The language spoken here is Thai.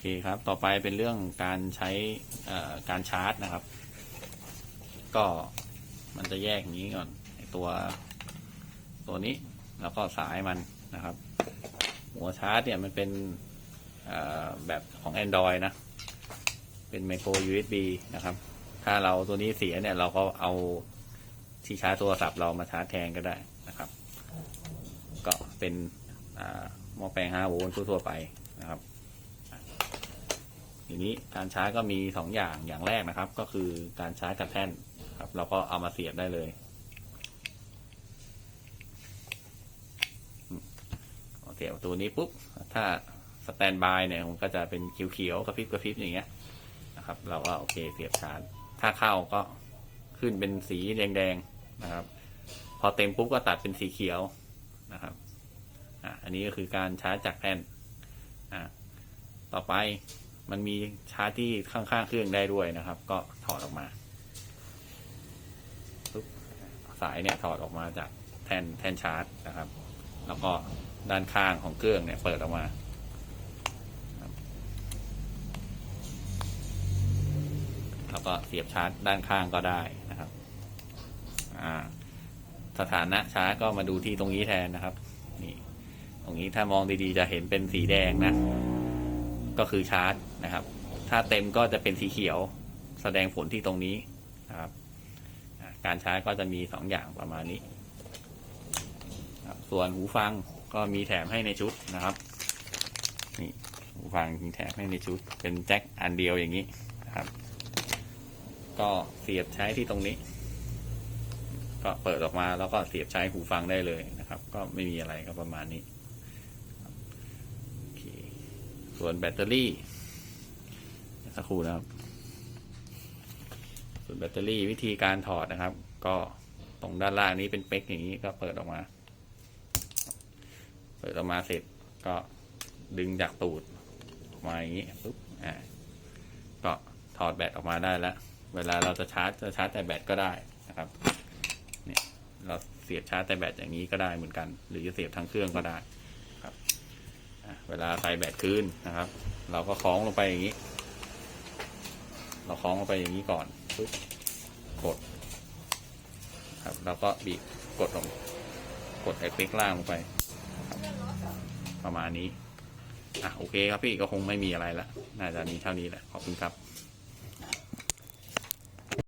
เคครับ ต่อไปเป็นเรื่องการใช้การชาร์จนะครับ ก็มันจะแยกอย่างนี้ก่อนตัวตัวนี้แล้วก็สายมันนะครับ หัวชาร์จเนี่ยมันเป็นแบบของ Android นะ เป็น micro USB นะครับ ถ้าเราตัวนี้เสียเนี่ยเราก็เอาที่ชาร์จโทรศัพท์เรามาชาร์จแทนก็ได้นะครับ ก็เป็นหม้อแปลง5โวลต์ทั่วๆไปนะครับ ทีนี้การชาร์จก็มีสองอย่างอย่างแรกนะครับ ก็คือการชาร์จกับแท่นครับเราก็เอามาเสียบได้เลยเสียบประตูนี้ปุ๊บถ้าสแตนบายเนี่ยมันก็จะเป็นเขียวๆกระพริบกระพริบอย่างเงี้ยนะครับ เราก็โอเคเสียบชาร์จ ถ้าเข้าก็ขึ้นเป็นสีแดงๆนะครับ พอเต็มปุ๊บก็ตัดเป็นสีเขียวนะครับอะอันนี้ก็คือการชาร์จจากแท่นอะต่อไป มันมีชาร์จที่ข้างๆเครื่องได้ด้วยนะครับ ก็ถอดออกมาปุ๊บสายเนี่ยถอดออกมาจากแท่นแทนชาร์จนะครับ แล้วก็ด้านข้างของเครื่องเนี่ยเปิดออกมาแล้วก็เสียบชาร์จด้านข้างก็ได้นะครับอ่าสถานะชาร์จก็มาดูที่ตรงนี้แทนนะครับ นี่ ตรงนี้ถ้ามองดีๆจะเห็นเป็นสีแดงนะ ก็คือชาร์จ นะครับ ถ้าเต็มก็จะเป็นสีเขียวแสดงผลที่ตรงนี้นะครับ การชาก็จะมีสองอย่างประมาณนี้ส่วนหูฟังก็มีแถมให้ในชุดนะครับนี่หูฟังมีแถมให้ในชุด เป็นแจ็คอันเดียวอย่างนี้นะครับ ก็เสียบใช้ที่ตรงนี้ ก็เปิดออกมาแล้วก็เสียบใช้หูฟังได้เลยนะครับ ก็ไม่มีอะไรก็ประมาณนี้ส่วนแบตเตอรี่ สักครู่นะครับ ส่วนแบตเตอรี่วิธีการถอดนะครับ ก็ตรงด้านล่างนี้เป็นเป๊กอย่างนี้ก็เปิดออกมา เปิดออกมาเสร็จก็ดึงจากตูดออกมาอย่างนี้ปุ๊บอ่าก็ถอดแบตออกมาได้แล้ว เวลาเราจะชาร์จจะชาร์จแต่แบตก็ได้นะครับเนี่ยเราเสียบชาร์จแต่แบตอย่างนี้ก็ได้เหมือนกัน หรือจะเสียบทั้งเครื่องก็ได้ครับเวลาใส่แบตคืนนะครับ เราก็คล้องลงไปอย่างนี้ เราคล้องลงไปอย่างนี้ก่อนปุ๊บกด ครับ แล้วก็บีบกดลง กดไอ้คลิกล่างลงไป ประมาณนี้ อะ โอเคครับพี่ก็คงไม่มีอะไรละ น่าจะมีเท่านี้แหละ ขอบคุณครับ